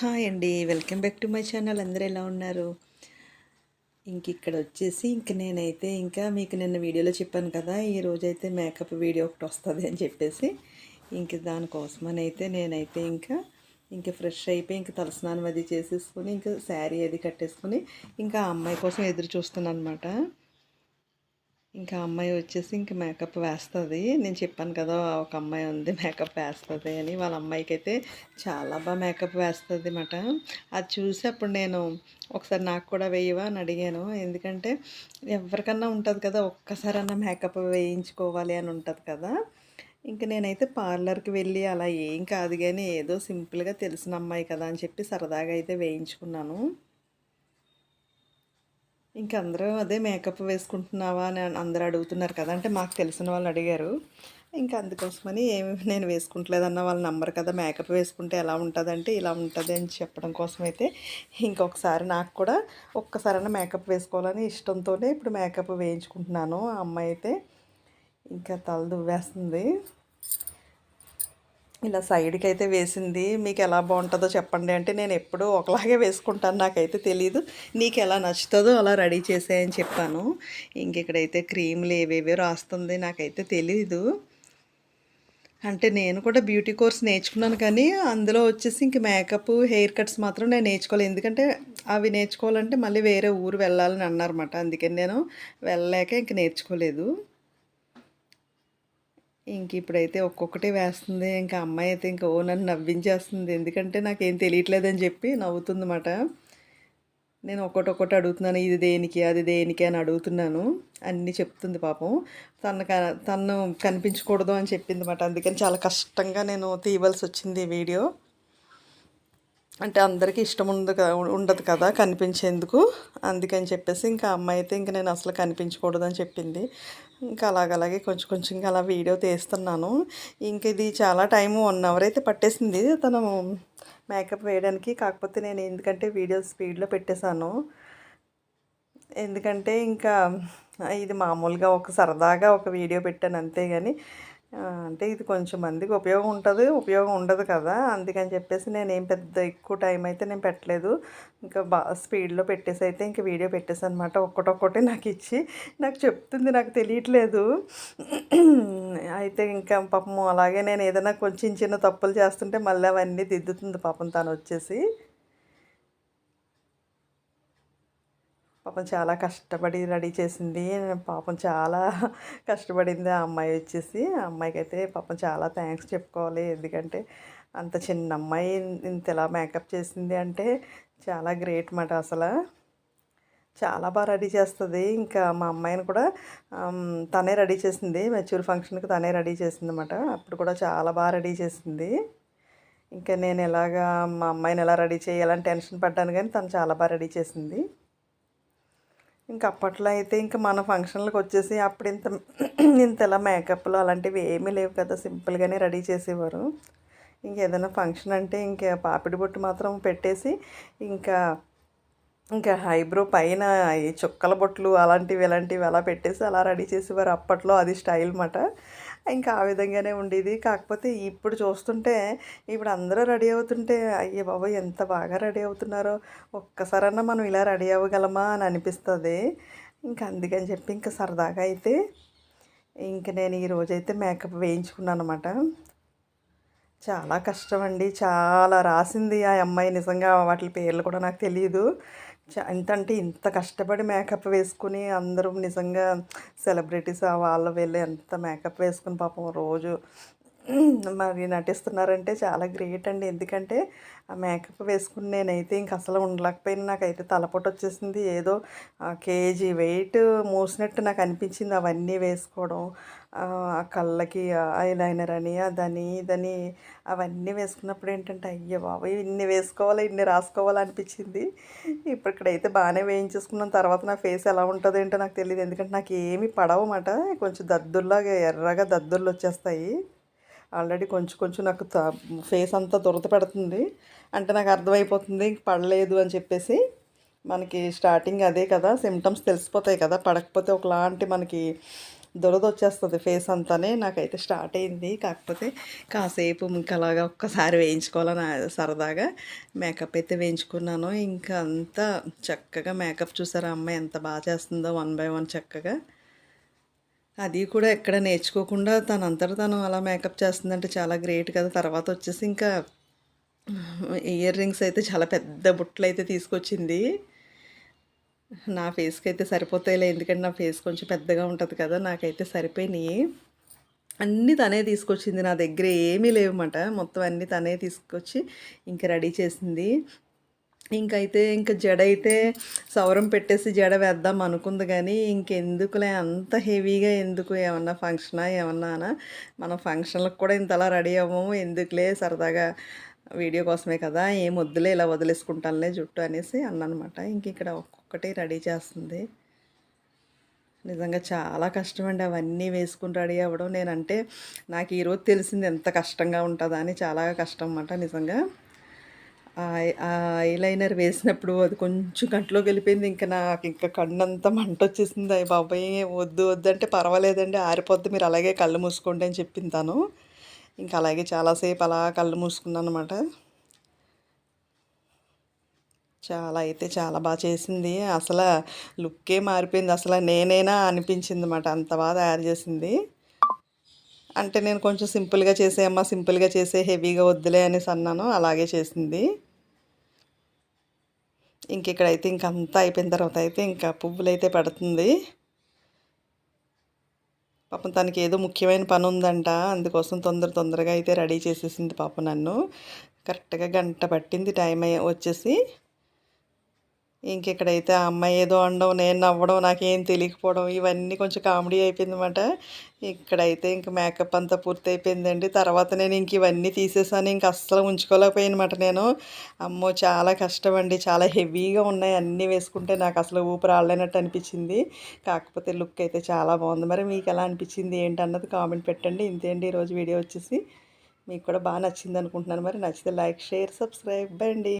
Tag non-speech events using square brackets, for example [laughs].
Hi అండి. Welcome back to my channel. అందరూ ఎలా ఉన్నారు? ఇంక ఇక్కడ వచ్చేసి ఇంక నేనైతే ఇంకా మీకు నిన్న వీడియోలో చెప్పాను కదా ఈ రోజైతే మేకప్ వీడియో ఒకటి వస్తుంది అని చెప్పేసి ఇంక దానికోసమని అయితే నేనైతే ఇంకా ఇంకా ఫ్రెష్ అయిపోయి ఇంకా తలస్నానం అది చేసేసుకొని ఇంకా శారీ అది కట్టేసుకొని ఇంకా ఆ అమ్మాయి కోసం ఎదురు చూస్తున్నాను అనమాట ఇంకా అమ్మాయి వచ్చేసి ఇంక మేకప్ వేస్తుంది. నేను చెప్పాను కదా ఒక అమ్మాయి ఉంది మేకప్ వేస్తుంది అని. వాళ్ళ అమ్మాయికి అయితే చాలా బాగా మేకప్ వేస్తుంది అనమాట అది చూసి అప్పుడు నేను ఒకసారి నాకు కూడా వేయవా అని అడిగాను. ఎందుకంటే ఎవరికన్నా ఉంటుంది కదా ఒక్కసారన్నా మేకప్ వేయించుకోవాలి అని ఉంటుంది కదా. ఇంక నేనైతే పార్లర్కి వెళ్ళి అలా ఏం కాదు కానీ ఏదో సింపుల్గా తెలిసిన అమ్మాయి కదా అని చెప్పి సరదాగా అయితే వేయించుకున్నాను. ఇంక అందరూ అదే మేకప్ వేసుకుంటున్నావా అని అందరూ అడుగుతున్నారు కదా. అంటే మాకు తెలిసిన వాళ్ళు అడిగారు. ఇంకా అందుకోసమని ఏమి నేను వేసుకుంటలేదన్న వాళ్ళ నంబర్ కదా. మేకప్ వేసుకుంటే ఎలా ఉంటుందంటే ఇలా ఉంటుంది అని చెప్పడం కోసం అయితే ఇంకొకసారి నాకు కూడా ఒక్కసారైనా మేకప్ వేసుకోవాలని ఇష్టంతోనే ఇప్పుడు మేకప్ వేయించుకుంటున్నాను. ఆ అమ్మాయి అయితే ఇంకా తల దువ్వేస్తుంది. ఇలా సైడ్కి అయితే వేసింది. మీకు ఎలా బాగుంటుందో చెప్పండి. అంటే నేను ఎప్పుడూ ఒకలాగే వేసుకుంటాను. నాకైతే తెలియదు నీకు ఎలా నచ్చుతుందో అలా రెడీ చేసేయని చెప్పాను. ఇంక ఇక్కడైతే క్రీమ్లు ఏవేవో రాస్తుంది. నాకైతే తెలీదు. అంటే నేను కూడా బ్యూటీ కోర్స్ నేర్చుకున్నాను కానీ అందులో వచ్చేసి ఇంక మేకప్ హెయిర్ కట్స్ మాత్రం నేను నేర్చుకోలేదు. ఎందుకంటే అవి నేర్చుకోవాలంటే మళ్ళీ వేరే ఊరు వెళ్ళాలని అన్నారన్నమాట. అందుకని నేను వెళ్ళలేక ఇంక నేర్చుకోలేదు. ఇంక ఇప్పుడైతే ఒక్కొక్కటి వేస్తుంది. ఇంకా అమ్మాయి అయితే ఇంకా ఓ నన్ను నవ్వించేస్తుంది. ఎందుకంటే నాకేం తెలియట్లేదని చెప్పి నవ్వుతుంది అన్నమాట నేను ఒక్కొక్కటి అడుగుతున్నాను. ఇది దేనికి? అది దేనికి? అని అడుగుతున్నాను. అన్నీ చెప్తుంది పాపం. తను తను కనిపించకూడదు అని చెప్పింది అనమాట అందుకని చాలా కష్టంగా నేను తీయవలసి వచ్చింది వీడియో. అంటే అందరికీ ఇష్టం ఉండదు ఉండదు కదా కనిపించేందుకు. అందుకని చెప్పేసి ఇంకా అమ్మాయి అయితే ఇంకా నేను అసలు కనిపించకూడదు అని చెప్పింది. ఇంకా అలాగలాగే కొంచెం కొంచెం అలా వీడియో తీస్తున్నాను. ఇంక ఇది చాలా టైం వన్ అవర్ అయితే పట్టేసింది. తను మేకప్ వేయడానికి కాకపోతే నేను ఎందుకంటే వీడియో స్పీడ్లో పెట్టేశాను. ఎందుకంటే ఇంకా ఇది మామూలుగా ఒక సరదాగా ఒక వీడియో పెట్టాను అంతే కానీ అంటే ఇది కొంచెం మందికి ఉపయోగం ఉంటుంది ఉపయోగం ఉండదు కదా. అందుకని చెప్పేసి నేను ఏం పెద్ద ఎక్కువ టైం అయితే నేను పెట్టలేదు. ఇంకా బా స్పీడ్లో పెట్టేసి అయితే ఇంకా వీడియో పెట్టేసి అనమాట ఒక్కటొక్కటి నాకు ఇచ్చి. నాకు చెప్తుంది నాకు తెలియట్లేదు. అయితే ఇంకా పాపం అలాగే నేను ఏదైనా కొంచెం చిన్న తప్పులు చేస్తుంటే మళ్ళీ అవన్నీ దిద్దుతుంది పాపం తను వచ్చేసి. పాపం చాలా కష్టపడి రెడీ చేసింది. పాపం చాలా [laughs] కష్టపడింది ఆ అమ్మాయి వచ్చేసి. ఆ అమ్మాయికి అయితే పాపం చాలా థ్యాంక్స్ చెప్పుకోవాలి. ఎందుకంటే అంత చిన్న అమ్మాయి ఇంత ఎలా మేకప్ చేసింది అంటే చాలా గ్రేట్ మాట అసలు. చాలా బాగా రెడీ చేస్తుంది. ఇంకా మా అమ్మాయిని కూడా తనే రెడీ చేసింది. మెచ్యూర్ ఫంక్షన్కి తనే రెడీ చేసింది అనమాట అప్పుడు కూడా చాలా బాగా రెడీ చేసింది. ఇంకా నేను ఎలాగా మా అమ్మాయిని ఎలా రెడీ చేయాలని టెన్షన్ పడ్డాను కానీ తను చాలా బాగా రెడీ చేసింది. ఇంకా అప్పట్లో అయితే ఇంకా మన ఫంక్షన్లకు వచ్చేసి అప్పుడు ఇంత [clears throat] ఇంత ఎలా మేకప్లు అలాంటివి ఏమీ లేవు కదా సింపుల్గానే రెడీ చేసేవారు. ఇంకేదైనా ఫంక్షన్ అంటే ఇంకా పాపిడి బొట్టు మాత్రం పెట్టేసి ఇంకా ఇంకా హైబ్రో పైన ఈ చుక్కల బొట్లు అలాంటివి ఇలాంటివి అలా పెట్టేసి అలా రెడీ చేసేవారు అప్పట్లో అది స్టైల్ మాట. ఇంకా ఆ విధంగానే ఉండేది. కాకపోతే ఇప్పుడు చూస్తుంటే ఇప్పుడు అందరూ రెడీ అవుతుంటే అయ్యే బాబా ఎంత బాగా రెడీ అవుతున్నారో. ఒక్కసారన్నా మనం ఇలా రెడీ అవ్వగలమా అని అనిపిస్తుంది. ఇంకా అందుకని చెప్పి ఇంకా సరదాగా అయితే ఇంక నేను ఈరోజైతే మేకప్ వేయించుకున్నాను అనమాట చాలా కష్టం అండి చాలా రాసింది ఆ అమ్మాయి. నిజంగా వాటి పేర్లు కూడా నాకు తెలియదు ఎంత అంటే ఇంత కష్టపడి మేకప్ వేసుకుని అందరూ నిజంగా సెలబ్రిటీస్ వాళ్ళు వీళ్ళు ఎంత మేకప్ వేసుకుని పాపం రోజు మరి నటిస్తున్నారంటే చాలా గ్రేట్ అండి. ఎందుకంటే ఆ మేకప్ వేసుకుని నేనైతే ఇంక అసలు ఉండలేకపోయినా. నాకైతే తలపోటు వచ్చేసింది. ఏదో కేజీ వెయిట్ మూసినట్టు నాకు అనిపించింది. అవన్నీ వేసుకోవడం ఆ కళ్ళకి ఐలైనర్ అని అదని ఇదని అవన్నీ వేసుకున్నప్పుడు ఏంటంటే అయ్యో బాబు ఇన్ని వేసుకోవాలి ఇన్ని రాసుకోవాలి అనిపించింది. ఇప్పుడు ఇక్కడైతే బాగానే వేయించేసుకున్న తర్వాత నా ఫేస్ ఎలా ఉంటుందో ఏంటో నాకు తెలియదు ఎందుకంటే నాకు ఏమి పడవమాట కొంచెం దద్దుల్లాగా ఎర్రగా దద్దుర్లు వచ్చేస్తాయి. ఆల్రెడీ కొంచెం కొంచెం నాకు ఫేస్ అంతా దురద పెడుతుంది. అంటే నాకు అర్థమైపోతుంది పడలేదు అని చెప్పేసి. మనకి స్టార్టింగ్ అదే కదా సిమ్టమ్స్ తెలిసిపోతాయి కదా పడకపోతే ఒకలాంటి మనకి దురద వచ్చేస్తుంది ఫేస్ అంతానే. నాకైతే స్టార్ట్ అయింది. కాకపోతే కాసేపు ఇంకా అలాగా ఒక్కసారి వేయించుకోవాలని సరదాగా మేకప్ అయితే వేయించుకున్నాను. ఇంకా అంతా చక్కగా మేకప్ చూసారా అమ్మాయి ఎంత బాగా చేస్తుందో వన్ బై వన్ చక్కగా. అది కూడా ఎక్కడ నేర్చుకోకుండా తన అంతటా తను అలా మేకప్ చేస్తుందంటే చాలా గ్రేట్ కదా. తర్వాత వచ్చేసి ఇంకా ఇయర్ రింగ్స్ అయితే చాలా పెద్ద బుట్టలు అయితే తీసుకొచ్చింది. నా ఫేస్కి అయితే సరిపోతాయిలే ఎందుకంటే నా ఫేస్ కొంచెం పెద్దగా ఉంటుంది కదా నాకైతే సరిపోయినాయి. అన్నీ తనే తీసుకొచ్చింది నా దగ్గర ఏమీ లేవన్నమాట. మొత్తం అన్నీ తనే తీసుకొచ్చి ఇంకా రెడీ చేసింది. ఇంకైతే ఇంక జడ అయితే సౌరం పెట్టేసి జడ వేద్దాం అనుకుంది కానీ ఇంకెందుకులే అంత హెవీగా ఎందుకు? ఏమన్నా ఫంక్షనా? ఏమన్నానా? మనం ఫంక్షన్లకు కూడా ఇంతలా రెడీ అవ్వము ఎందుకులే సరదాగా వీడియో కోసమే కదా ఏం వద్దులే ఇలా వదిలేసుకుంటానులే జుట్టు అనేసి అన్నమాట ఇంక ఇక్కడ ఒక్కొక్కటి రెడీ చేస్తుంది. నిజంగా చాలా కష్టమండి అవన్నీ వేసుకుని రెడీ అవ్వడం. నేనంటే నాకు ఈరోజు తెలిసింది ఎంత కష్టంగా ఉంటుందా అని చాలా కష్టం అన్నమాట నిజంగా. ఆ ఐలైనర్ వేసినప్పుడు అది కొంచెం కంట్లోకి వెళ్ళిపోయింది. ఇంకా నాకు ఇంకా కన్నంతా మంట వచ్చేసింది. అయ్యి బాబాయ్ వద్దు వద్దు అంటే పర్వాలేదండి ఆరిపోద్ది. మీరు అలాగే కళ్ళు మూసుకోండి అని చెప్పింది తను. ఇంకా అలాగే చాలాసేపు అలా కళ్ళు మూసుకున్నాను అనమాట చాలా అయితే చాలా బాగా చేసింది. అసలు లుక్కే మారిపోయింది. అసలు నేనేనా అనిపించింది అనమాట అంత బాగా తయారు చేసింది. అంటే నేను కొంచెం సింపుల్గా చేసేయమ్మా సింపుల్గా చేసే హెవీగా వద్దులే అనేసి అన్నాను. అలాగే చేసింది. ఇంక ఇక్కడైతే ఇంకంతా అయిపోయిన తర్వాత అయితే ఇంకా పువ్వులు అయితే పెడుతుంది. పాపం తనకి ఏదో ముఖ్యమైన పని ఉందంట అందుకోసం తొందర తొందరగా అయితే రెడీ చేసేసింది పాపం నన్ను. కరెక్ట్గా గంట పట్టింది టైం వచ్చేసి. ఇంకెక్కడైతే ఆ అమ్మాయి ఏదో అనడం నేను నవ్వడం నాకేం తెలియకపోవడం ఇవన్నీ కొంచెం కామెడీ అయిపోయింది అనమాట ఇక్కడైతే ఇంక మేకప్ అంతా పూర్తి అయిపోయిందండి తర్వాత నేను ఇంక ఇవన్నీ తీసేసాను. ఇంక అస్సలు ఉంచుకోలేకపోయానమాట నేను. అమ్మో చాలా కష్టం అండి చాలా హెవీగా ఉన్నాయి అన్నీ వేసుకుంటే నాకు అసలు ఊపిరి రాలేనట్టు అనిపించింది. కాకపోతే లుక్ అయితే చాలా బాగుంది. మరి మీకు ఎలా అనిపించింది? ఏంటి అన్నది కామెంట్ పెట్టండి. ఇంతే అండి ఈరోజు వీడియో వచ్చేసి మీకు కూడా బాగా నచ్చింది అనుకుంటున్నాను. మరి నచ్చితే లైక్ షేర్ సబ్స్క్రైబ్ అండి.